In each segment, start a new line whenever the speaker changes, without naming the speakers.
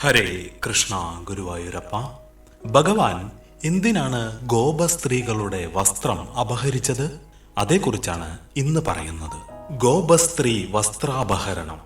ഹരേ കൃഷ്ണ ഗുരുവായൂരപ്പ. ഭഗവാൻ എന്തിനാണ് ഗോപ സ്ത്രീകളുടെ വസ്ത്രം അപഹരിച്ചത്? അതേക്കുറിച്ചാണ് ഇന്ന് പറയുന്നത്. ഗോപസ്ത്രീ വസ്ത്രാപഹരണം.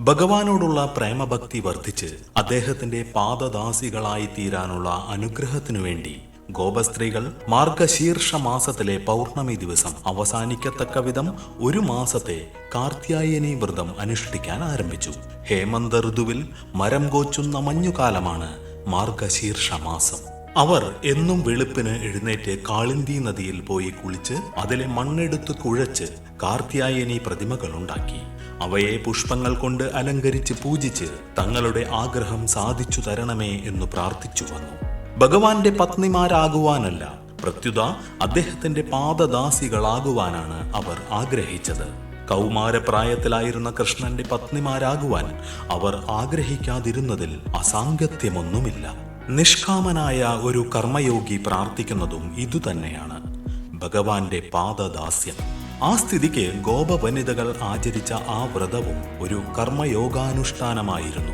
ഭഗവാനോടുള്ള പ്രേമഭക്തി വർദ്ധിച്ച് അദ്ദേഹത്തിന്റെ പാദദാസികളായി തീരാനുള്ള അനുഗ്രഹത്തിനു വേണ്ടി ഗോപസ്ത്രീകൾ മാർഗശീർഷ മാസത്തിലെ പൗർണമി ദിവസം അവസാനിക്കത്തക്ക വിധം ഒരു മാസത്തെ കാർത്യായനി വ്രതം അനുഷ്ഠിക്കാൻ ആരംഭിച്ചു. ഹേമന്ത ഋതുവിൽ മരം കോച്ചുന്ന മഞ്ഞുകാലമാണ് മാർഗശീർഷ മാസം അവർ എന്നും വെളുപ്പിന് എഴുന്നേറ്റ് കാളിന്തി നദിയിൽ പോയി കുളിച്ച് അതിലെ മണ്ണെടുത്ത് കുഴച്ച് കാർത്യായനി പ്രതിമകൾ ഉണ്ടാക്കി അവയെ പുഷ്പങ്ങൾ കൊണ്ട് അലങ്കരിച്ച് പൂജിച്ച് തങ്ങളുടെ ആഗ്രഹം സാധിച്ചു തരണമേ എന്ന് പ്രാർത്ഥിച്ചു വന്നു. ഭഗവാന്റെ പത്നിമാരാകുവാനല്ല പ്രത്യുത അദ്ദേഹത്തിന്റെ പാദദാസികളാകുവാനാണ് അവർ ആഗ്രഹിച്ചത്. കൗമാരപ്രായത്തിലായിരുന്ന കൃഷ്ണന്റെ പത്നിമാരാകുവാൻ അവർ ആഗ്രഹിക്കാതിരുന്നതിൽ അസാംഗത്യമൊന്നുമില്ല. നിഷ്കാമനായ ഒരു കർമ്മയോഗി പ്രാർത്ഥിക്കുന്നതും ഇതുതന്നെയാണ്. ഭഗവാന്റെ പാദദാസ്യം. ആ സ്ഥിതിക്ക് ഗോപവനിതകൾ ആചരിച്ച ആ വ്രതവും ഒരു കർമ്മയോഗാനുഷ്ഠാനമായിരുന്നു.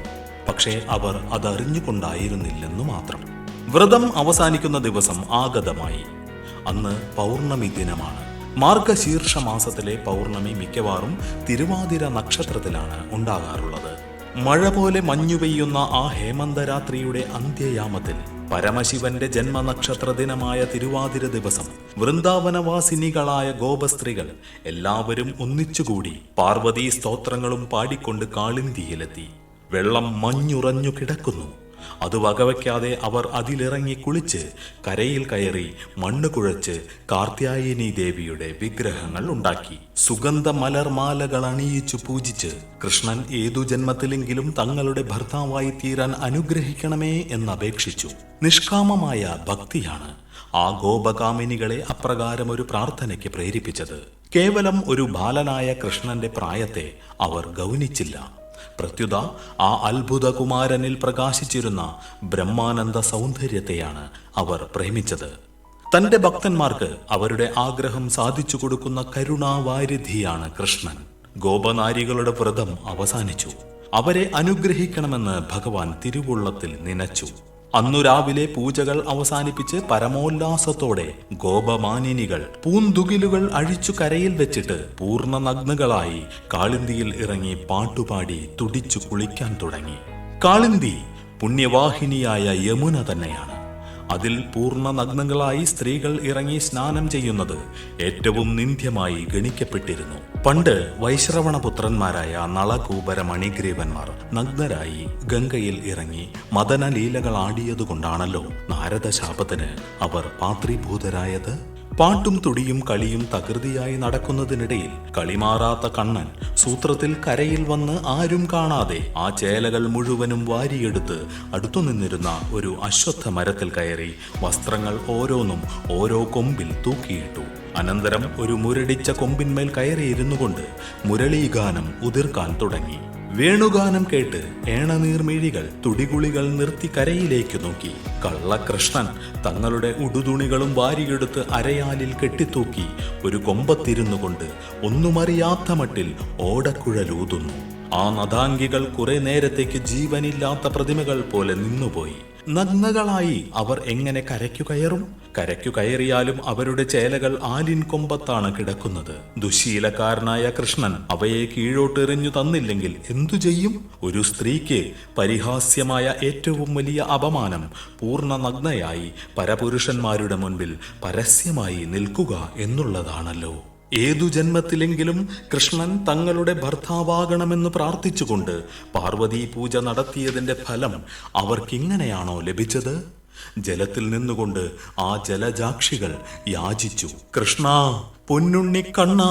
പക്ഷേ അവർ അതറിഞ്ഞുകൊണ്ടായിരുന്നില്ലെന്നു മാത്രം. വ്രതം അവസാനിക്കുന്ന ദിവസം ആഗതമായി. അന്ന് പൗർണമി ദിനമാണ്. മാർഗശീർഷ മാസത്തിലെ പൗർണമി മിക്കവാറും തിരുവാതിര നക്ഷത്രത്തിലാണ് ഉണ്ടാകാറുള്ളത്. മഴ പോലെ മഞ്ഞു പെയ്യുന്ന ആ ഹേമന്തരാത്രിയുടെ അന്ത്യയാമത്തിൽ പരമശിവന്റെ ജന്മനക്ഷത്ര ദിനമായ തിരുവാതിര ദിവസം വൃന്ദാവനവാസിനികളായ ഗോപസ്ത്രീകൾ എല്ലാവരും ഒന്നിച്ചുകൂടി പാർവതീ സ്തോത്രങ്ങളും പാടിക്കൊണ്ട് കാളിന്തിയിലെത്തി. വെള്ളം മഞ്ഞുറഞ്ഞു കിടക്കുന്നു. അത് വകവയ്ക്കാതെ അവർ അതിലിറങ്ങി കുളിച്ച് കരയിൽ കയറി മണ്ണ് കുഴച്ച് കാർത്യായനി ദേവിയുടെ വിഗ്രഹങ്ങൾ ഉണ്ടാക്കി. സുഗന്ധ മലർമാലകൾ അണിയിച്ചു പൂജിച്ച് കൃഷ്ണൻ ഏതു ജന്മത്തിലെങ്കിലും തങ്ങളുടെ ഭർത്താവായി തീരാൻ അനുഗ്രഹിക്കണമേ എന്നപേക്ഷിച്ചു. നിഷ്കാമമായ ഭക്തിയാണ് ആ ഗോപകാമിനികളെ അപ്രകാരം ഒരു പ്രാർത്ഥനയ്ക്ക് പ്രേരിപ്പിച്ചത്. കേവലം ഒരു ബാലനായ കൃഷ്ണന്റെ പ്രായത്തെ അവർ ഗൗനിച്ചില്ല. പ്രത്യുത ആ അത്ഭുത കുമാരനിൽ പ്രകാശിച്ചിരുന്ന ബ്രഹ്മാനന്ദ സൗന്ദര്യത്തെയാണ് അവർ പ്രേമിച്ചത്. തന്റെ ഭക്തന്മാർക്ക് അവരുടെ ആഗ്രഹം സാധിച്ചു കൊടുക്കുന്ന കരുണാവാരിധിയാണ് കൃഷ്ണൻ. ഗോപനാരികളുടെ വ്രതം അവസാനിച്ചു. അവരെ അനുഗ്രഹിക്കണമെന്ന് ഭഗവാൻ തിരുവുള്ളത്തിൽ നനച്ചു. അന്നു രാവിലെ പൂജകൾ അവസാനിപ്പിച്ച് പരമോല്ലാസത്തോടെ ഗോപമാനിനികൾ പൂന്തുകിലുകൾ അഴിച്ചു കരയിൽ വെച്ചിട്ട് പൂർണ നഗ്നകളായി കാളിന്തിയിൽ ഇറങ്ങി പാട്ടുപാടി തുടിച്ചു കുളിക്കാൻ തുടങ്ങി. കാളിന്തി പുണ്യവാഹിനിയായ യമുന തന്നെയാണ്. അതിൽ പൂർണ നഗ്നങ്ങളായി സ്ത്രീകൾ ഇറങ്ങി സ്നാനം ചെയ്യുന്നത് ഏറ്റവും നിന്ദ്യമായി ഗണിക്കപ്പെട്ടിരുന്നു. പണ്ട് വൈശ്രവണപുത്രന്മാരായ നളകൂപര മണിഗ്രീവന്മാർ നഗ്നരായി ഗംഗയിൽ ഇറങ്ങി മദനലീലകൾ ആടിയതുകൊണ്ടാണല്ലോ നാരദശാപത്തിന് അവർ പാത്രീഭൂതരായത്. പാട്ടും തുടിയും കളിയും തകൃതിയായി നടക്കുന്നതിനിടയിൽ കളിമാറാത്ത കണ്ണൻ സൂത്രത്തിൽ കരയിൽ വന്ന് ആരും കാണാതെ ആ ചേലകൾ മുഴുവനും വാരിയെടുത്ത് അടുത്തു നിന്നിരുന്ന ഒരു അശ്വത്ഥ മരത്തിൽ കയറി വസ്ത്രങ്ങൾ ഓരോന്നും ഓരോ കൊമ്പിൽ തൂക്കിയിട്ടു. അനന്തരം ഒരു മുരടിച്ച കൊമ്പിന്മേൽ കയറിയിരുന്നു കൊണ്ട് മുരളീഗാനം ഉതിർക്കാൻ തുടങ്ങി. വേണുഗാനം കേട്ട് ഏണനീർമിഴികൾ തുടികുളികൾ നിർത്തി കരയിലേക്ക് നോക്കി. കള്ളകൃഷ്ണൻ തങ്ങളുടെ ഉടുതുണികളും വാരിയെടുത്ത് അരയാലിൽ കെട്ടിത്തൂക്കി ഒരു കൊമ്പത്തിരുന്നു കൊണ്ട് ഒന്നുമറിയാത്ത മട്ടിൽ ഓടക്കുഴലൂതുന്നു. ആ നദാംഗികൾ കുറെ നേരത്തേക്ക് ജീവനില്ലാത്ത പ്രതിമകൾ പോലെ നിന്നുപോയി. നഗ്നകളായി അവർ എങ്ങനെ കരയ്ക്കു കയറും? കരയ്ക്കു കയറിയാലും അവരുടെ ചേലകൾ ആലിൻ കൊമ്പത്താണ് കിടക്കുന്നത്. ദുശീലക്കാരനായ കൃഷ്ണൻ അവയെ കീഴോട്ടെറിഞ്ഞു തന്നില്ലെങ്കിൽ എന്തു ചെയ്യും? ഒരു സ്ത്രീക്ക് പരിഹാസ്യമായ ഏറ്റവും വലിയ അപമാനം പൂർണ നഗ്നയായി പരപുരുഷന്മാരുടെ മുൻപിൽ പരസ്യമായി നിൽക്കുക എന്നുള്ളതാണല്ലോ. ഏതു ജന്മത്തിലെങ്കിലും കൃഷ്ണൻ തങ്ങളുടെ ഭർത്താവാകണമെന്ന് പ്രാർത്ഥിച്ചുകൊണ്ട് പാർവതി പൂജ നടത്തിയതിന്റെ ഫലം അവർക്കിങ്ങനെയാണോ ലഭിച്ചത്? ജലത്തിൽ നിന്നുകൊണ്ട് ആ ജലജാക്ഷികൾ യാചിച്ചു. കൃഷ്ണ പൊന്നുണ്ണി കണ്ണ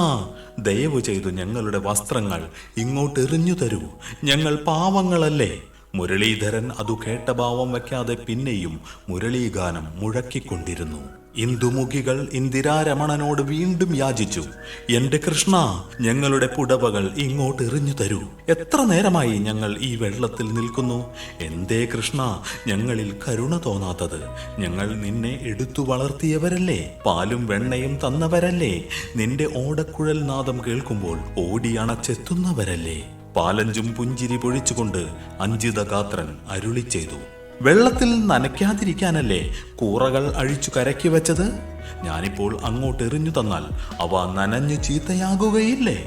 ദയവു ചെയ്തു ഞങ്ങളുടെ വസ്ത്രങ്ങൾ ഇങ്ങോട്ട് എറിഞ്ഞു തരൂ. ഞങ്ങൾ പാവങ്ങളല്ലേ? മുരളീധരൻ അതു കേട്ട ഭാവം വയ്ക്കാതെ പിന്നെയും മുരളീഗാനം മുഴക്കിക്കൊണ്ടിരുന്നു. ഇന്ദുമുഖികൾ ഇന്ദിരാരമണനോട് വീണ്ടും യാചിച്ചു. എന്റെ കൃഷ്ണ ഞങ്ങളുടെ പുടവകൾ ഇങ്ങോട്ട് എറിഞ്ഞു തരൂ. എത്ര നേരമായി ഞങ്ങൾ ഈ വെള്ളത്തിൽ നിൽക്കുന്നു? എന്തേ കൃഷ്ണ ഞങ്ങളിൽ കരുണ തോന്നാത്തത്. ഞങ്ങൾ നിന്നെ എടുത്തു വളർത്തിയവരല്ലേ? പാലും വെണ്ണയും തന്നവരല്ലേ? നിന്റെ ഓടക്കുഴൽ നാദം കേൾക്കുമ്പോൾ ഓടിയണച്ചെത്തുന്നവരല്ലേ പാലഞ്ചും പുഞ്ചിരി പൊഴിച്ചുകൊണ്ട് അഞ്ചിതഗാത്രൻ അരുളി ചെയ്തു. വെള്ളത്തിൽ നനയ്ക്കാതിരിക്കാനല്ലേ കൂറകൾ അഴിച്ചു കരക്കി വെച്ചത്? ഞാനിപ്പോൾ അങ്ങോട്ട് എറിഞ്ഞു തന്നാൽ അവ നനഞ്ഞു ചീത്തയാകുകയില്ലേ?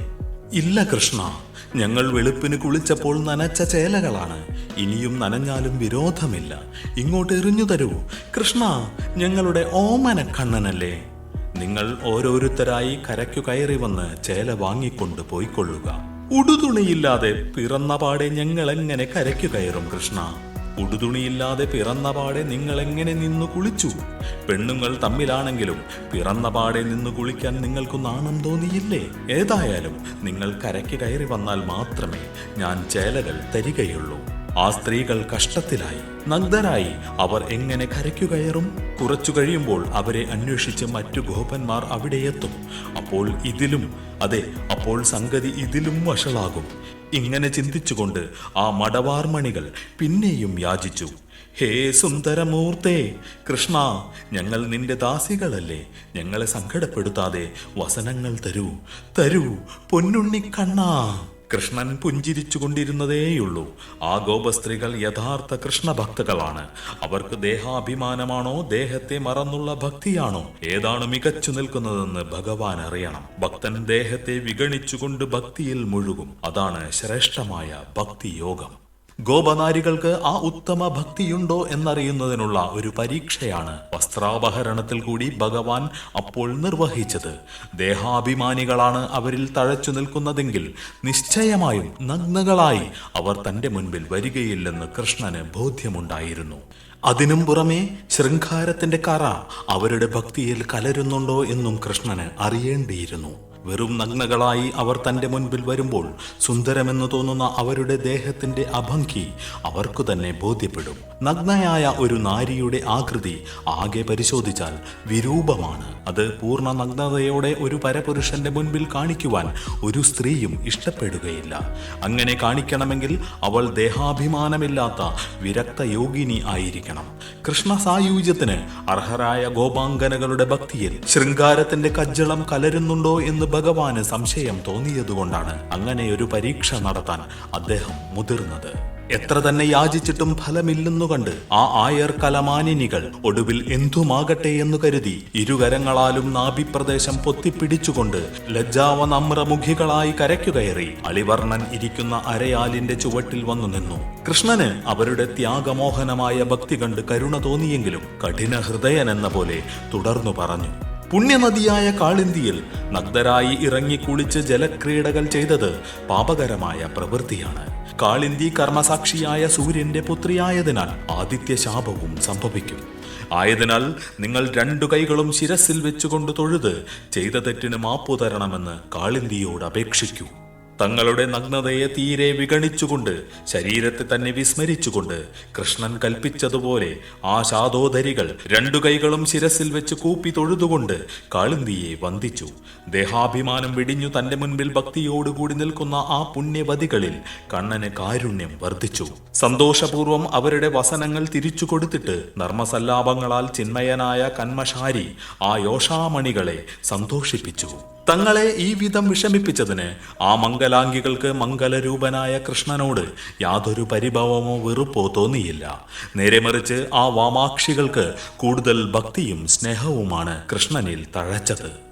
ഇല്ല കൃഷ്ണ ഞങ്ങൾ വെളുപ്പിന് കുളിച്ചപ്പോൾ നനച്ച ചേലകളാണ്. ഇനിയും നനഞ്ഞാലും വിരോധമില്ല. ഇങ്ങോട്ട് എറിഞ്ഞു തരൂ. കൃഷ്ണ ഞങ്ങളുടെ ഓമന കണ്ണനല്ലേ നിങ്ങൾ ഓരോരുത്തരായി കരയ്ക്കു കയറി വന്ന് ചേല വാങ്ങിക്കൊണ്ട് പോയിക്കൊള്ളുക. ഉടുതുണിയില്ലാതെ പിറന്ന പാടെ ഞങ്ങൾ എങ്ങനെ കരയ്ക്കു കയറും കൃഷ്ണ? ഉടുതുണിയില്ലാതെ പിറന്ന പാടെ നിങ്ങൾ എങ്ങനെ നിന്നു കുളിച്ചു? പെണ്ണുങ്ങൾ തമ്മിലാണെങ്കിലും പിറന്ന പാടെ നിന്ന് കുളിക്കാൻ നിങ്ങൾക്ക് നാണം തോന്നിയില്ലേ? ഏതായാലും നിങ്ങൾ കരയ്ക്ക് കയറി വന്നാൽ മാത്രമേ ഞാൻ ചേലകൾ തരികയുള്ളൂ. ആ സ്ത്രീകൾ കഷ്ടത്തിലായി. നഗ്നരായി. അവർ എങ്ങനെ കരയ്ക്കു കയറും? കുറച്ചു കഴിയുമ്പോൾ അവരെ അന്വേഷിച്ച് മറ്റു ഗോപന്മാർ അവിടെ എത്തും അപ്പോൾ ഇതിലും അതെ അപ്പോൾ സംഗതി ഇതിലും വഷളാകും. ഇങ്ങനെ ചിന്തിച്ചുകൊണ്ട് ആ മടവാർമണികൾ പിന്നെയും യാചിച്ചു. ഹേ സുന്ദരമൂർത്തേ കൃഷ്ണ ഞങ്ങൾ നിന്റെ ദാസികളല്ലേ? ഞങ്ങളെ സങ്കടപ്പെടുത്താതെ വസനങ്ങൾ തരൂ. തരൂ പൊന്നുണ്ണിക്കണ്ണാ കൃഷ്ണൻ പുഞ്ചിരിച്ചുകൊണ്ടിരുന്നതേയുള്ളൂ. ആ ഗോപസ്ത്രീകൾ യഥാർത്ഥ കൃഷ്ണഭക്തകളാണ്. അവർക്ക് ദേഹാഭിമാനമാണോ ദേഹത്തെ മറന്നുള്ള ഭക്തിയാണോ? ഏതാണ് മികച്ചു നിൽക്കുന്നതെന്ന് ഭഗവാൻ അറിയണം. ഭക്തൻ ദേഹത്തെ വിഗണിച്ചുകൊണ്ട് ഭക്തിയിൽ മുഴുകും. അതാണ് ശ്രേഷ്ഠമായ ഭക്തിയോഗം. ഗോപനാരികൾക്ക് ആ ഉത്തമ ഭക്തിയുണ്ടോ എന്നറിയുന്നതിനുള്ള ഒരു പരീക്ഷയാണ് വസ്ത്രാപഹരണത്തിൽ കൂടി ഭഗവാൻ അപ്പോൾ നിർവഹിച്ചത്. ദേഹാഭിമാനികളാണ് അവരിൽ തഴച്ചു നിൽക്കുന്നതെങ്കിൽ നിശ്ചയമായും നഗ്നകളായി അവർ തന്റെ മുൻപിൽ വരികയില്ലെന്ന് കൃഷ്ണന് ബോധ്യമുണ്ടായിരുന്നു. അതിനും പുറമെ ശൃംഖാരത്തിന്റെ കറ അവരുടെ ഭക്തിയിൽ കലരുന്നുണ്ടോ എന്നും കൃഷ്ണന് അറിയേണ്ടിയിരുന്നു. വെറും നഗ്നകളായി അവർ തന്റെ മുൻപിൽ വരുമ്പോൾ സുന്ദരമെന്ന് തോന്നുന്ന അവരുടെ ദേഹത്തിന്റെ അഭംഗി അവർക്കു തന്നെ ബോധ്യപ്പെടും. നഗ്നയായ ഒരു നാരിയുടെ ആകൃതി ആകെ പരിശോധിച്ചാൽ വിരൂപമാണ്. അത് പൂർണ നഗ്നതയോടെ ഒരു പരപുരുഷന്റെ മുൻപിൽ കാണിക്കുവാൻ ഒരു സ്ത്രീയും ഇഷ്ടപ്പെടുകയില്ല. അങ്ങനെ കാണിക്കണമെങ്കിൽ അവൾ ദേഹാഭിമാനമില്ലാത്ത വിരക്ത യോഗിനി ആയിരിക്കണം. കൃഷ്ണ സായുജ്യത്തിന് അർഹരായ ഗോപാങ്കനകളുടെ ഭക്തിയിൽ ശൃംഗാരത്തിന്റെ കജ്ജളം കലരുന്നുണ്ടോ എന്ന് ഭഗവാന് സംശയം തോന്നിയതുകൊണ്ടാണ് അങ്ങനെ ഒരു പരീക്ഷ നടത്താൻ അദ്ദേഹം മുതിർന്നത്. എത്ര തന്നെ യാചിച്ചിട്ടും ഫലമില്ലെന്നു കണ്ട് ആ ആയർ കലമാനിനികൾ ഒടുവിൽ എന്തുമാകട്ടെ എന്ന് കരുതി ഇരുകരങ്ങളാലും നാഭിപ്രദേശം പൊത്തിപ്പിടിച്ചുകൊണ്ട് ലജ്ജാവനമ്രമുഖികളായി കരയ്ക്കുകയറി അളിവർണൻ ഇരിക്കുന്ന അരയാലിന്റെ ചുവട്ടിൽ വന്നു നിന്നു. കൃഷ്ണന് അവരുടെ ത്യാഗമോഹനമായ ഭക്തി കണ്ട് കരുണ തോന്നിയെങ്കിലും കഠിന ഹൃദയൻ എന്ന പോലെ തുടർന്നു പറഞ്ഞു. പുണ്യനദിയായ കാളിന്തിയിൽ നഗ്നരായി ഇറങ്ങി കുളിച്ച് ജലക്രീഡകൾ ചെയ്തത് പാപകരമായ പ്രവൃത്തിയാണ്. കാളിന്തി കർമ്മസാക്ഷിയായ സൂര്യന്റെ പുത്രിയായതിനാൽ ആദിത്യ ശാപവും സംഭവിക്കും. ആയതിനാൽ നിങ്ങൾ രണ്ടു കൈകളും ശിരസിൽ വെച്ചുകൊണ്ട് തൊഴുത് ചെയ്ത തെറ്റിന് മാപ്പു തരണമെന്ന് കാളിന്തിയോട് അപേക്ഷിക്കൂ. തങ്ങളുടെ നഗ്നതയെ തീരെ വിഗണിച്ചുകൊണ്ട് ശരീരത്തെ തന്നെ വിസ്മരിച്ചുകൊണ്ട് കൃഷ്ണൻ കൽപ്പിച്ചതുപോലെ ആ ശാദോധരികൾ രണ്ടു കൈകളും ശിരസിൽ വെച്ച് കൂപ്പി തൊഴുതുകൊണ്ട് കാളിന്തിയെ വന്ദിച്ചു. ദേഹാഭിമാനം വിടിഞ്ഞു തന്റെ മുൻപിൽ ഭക്തിയോടുകൂടി നിൽക്കുന്ന ആ പുണ്യവതികളിൽ കണ്ണന് കാരുണ്യം വർദ്ധിച്ചു. സന്തോഷപൂർവം അവരുടെ വസനങ്ങൾ തിരിച്ചു കൊടുത്തിട്ട് നർമ്മസല്ലാപങ്ങളാൽ ചിന്മയനായ കന്മശാരി ആ യോഷാമണികളെ സന്തോഷിപ്പിച്ചു. തങ്ങളെ ഈ വിധം വിഷമിപ്പിച്ചതിന് ആ മംഗലാംഗികൾക്ക് മംഗലരൂപനായ കൃഷ്ണനോട് യാതൊരു പരിഭവമോ വെറുപ്പോ തോന്നിയില്ല. നേരെ മറിച്ച് ആ വാമാക്ഷികൾക്ക് കൂടുതൽ ഭക്തിയും സ്നേഹവുമാണ് കൃഷ്ണനിൽ തഴച്ചത്.